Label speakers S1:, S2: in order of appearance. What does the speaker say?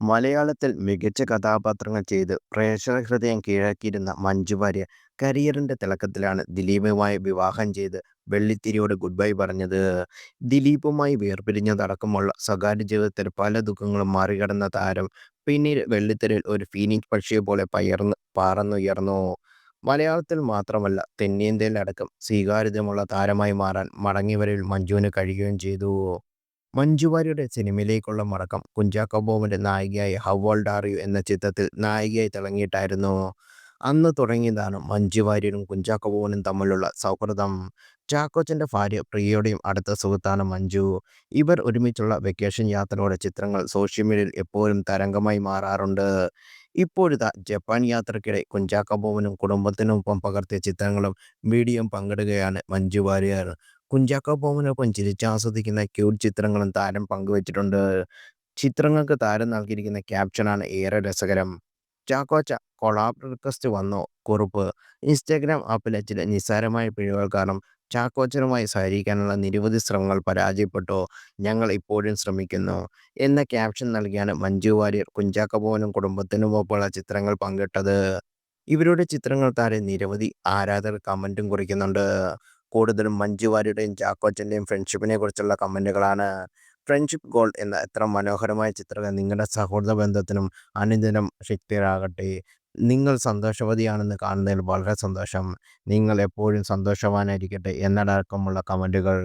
S1: മലയാളത്തിൽ മികച്ച കഥാപാത്രങ്ങൾ ചെയ്ത് പ്രേക്ഷക ഹൃദയം കീഴാക്കിയിരുന്ന മഞ്ജു വാര്യർ കരിയറിന്റെ തിളക്കത്തിലാണ് ദിലീപുമായി വിവാഹം ചെയ്ത് വെള്ളിത്തിരിയോട് ഗുഡ് ബൈ പറഞ്ഞത്. ദിലീപുമായി വേർപിരിഞ്ഞതടക്കമുള്ള സ്വകാര്യ ജീവിതത്തിൽ പല ദുഃഖങ്ങളും മറികടന്ന താരം പിന്നീട് വെള്ളിത്തിരയിൽ ഒരു ഫീനിക്സ് പക്ഷിയെപ്പോലെ പയർന്ന് പാറന്നുയർന്നു മലയാളത്തിൽ മാത്രമല്ല തെന്നിന്ത്യയിലടക്കം സ്വീകാര്യതമുള്ള താരമായി മാറാൻ മടങ്ങിവരവിൽ മഞ്ജുവിന് കഴിയുകയും ചെയ്തു. മഞ്ജു വാര്യരുടെ സിനിമയിലേക്കുള്ള മടക്കം കുഞ്ചാക്കോ ബോബന്റെ നായികയായ ഹൗ ഓൾഡ് ആർ യു എന്ന ചിത്രത്തിൽ നായികയായി തിളങ്ങിയിട്ടായിരുന്നു. അന്ന് തുടങ്ങിയതാണ് മഞ്ജുവാര്യരും കുഞ്ചാക്കോ ബോബനും തമ്മിലുള്ള സൗഹൃദം. ചാക്കോച്ചന്റെ ഭാര്യ പ്രിയയുടെയും അടുത്ത സുഹൃത്താണ് മഞ്ജു. ഇവർ ഒരുമിച്ചുള്ള വെക്കേഷൻ യാത്രയുടെ ചിത്രങ്ങൾ സോഷ്യൽ മീഡിയയിൽ എപ്പോഴും തരംഗമായി മാറാറുണ്ട്. ഇപ്പോഴത്തെ ജപ്പാൻ യാത്രയ്ക്കിടെ കുഞ്ചാക്കോ ബോബനും കുടുംബത്തിനൊപ്പം പകർത്തിയ ചിത്രങ്ങളും വീഡിയോയും പങ്കിടുകയാണ് മഞ്ജു വാര്യർ. കുഞ്ചാക്കോ ബോബനൊപ്പം ചിരിച്ചാസ്വദിക്കുന്ന ക്യൂട്ട് ചിത്രങ്ങളും താരം പങ്കുവച്ചിട്ടുണ്ട്. ചിത്രങ്ങൾക്ക് താരം നൽകിയിരിക്കുന്ന ക്യാപ്ഷനാണ് ഏറെ രസകരം. ചാക്കോച്ച കൊളാബ് റിക്വസ്റ്റ് വന്നോ കുറിപ്പ് ഇൻസ്റ്റാഗ്രാം ആപ്പിലെ ചില നിസ്സാരമായ പിഴവുകൾ കാരണം ചാക്കോച്ചനുമായി സഹകരിക്കാനുള്ള നിരവധി ശ്രമങ്ങൾ പരാജയപ്പെട്ടു. ഞങ്ങൾ ഇപ്പോഴും ശ്രമിക്കുന്നു എന്ന ക്യാപ്ഷൻ നൽകിയാണ് മഞ്ജു വാര്യർ കുഞ്ചാക്കബോവനും കുടുംബത്തിനുമൊപ്പമുള്ള ചിത്രങ്ങൾ പങ്കിട്ടത്. ഇവരുടെ ചിത്രങ്ങൾ താരം നിരവധി ആരാധകർ കമന്റും കുറിക്കുന്നുണ്ട്. കൂടുതലും മഞ്ജു വാര്യരുടെയും ഫ്രണ്ട്ഷിപ്പിനെ കുറിച്ചുള്ള കമന്റുകളാണ് ഫ്രണ്ട്ഷിപ്പ് ഗോൾ എന്ന എത്ര മനോഹരമായ ചിത്രം നിങ്ങളുടെ സൗഹൃദ ബന്ധത്തിനും അനുദിനം ശക്തിയാകട്ടെ. നിങ്ങൾ സന്തോഷവതിയാണെന്ന് കാണുന്നതിൽ വളരെ സന്തോഷം. നിങ്ങൾ എപ്പോഴും സന്തോഷവാനായിരിക്കട്ടെ എന്നടക്കമുള്ള കമന്റുകൾ.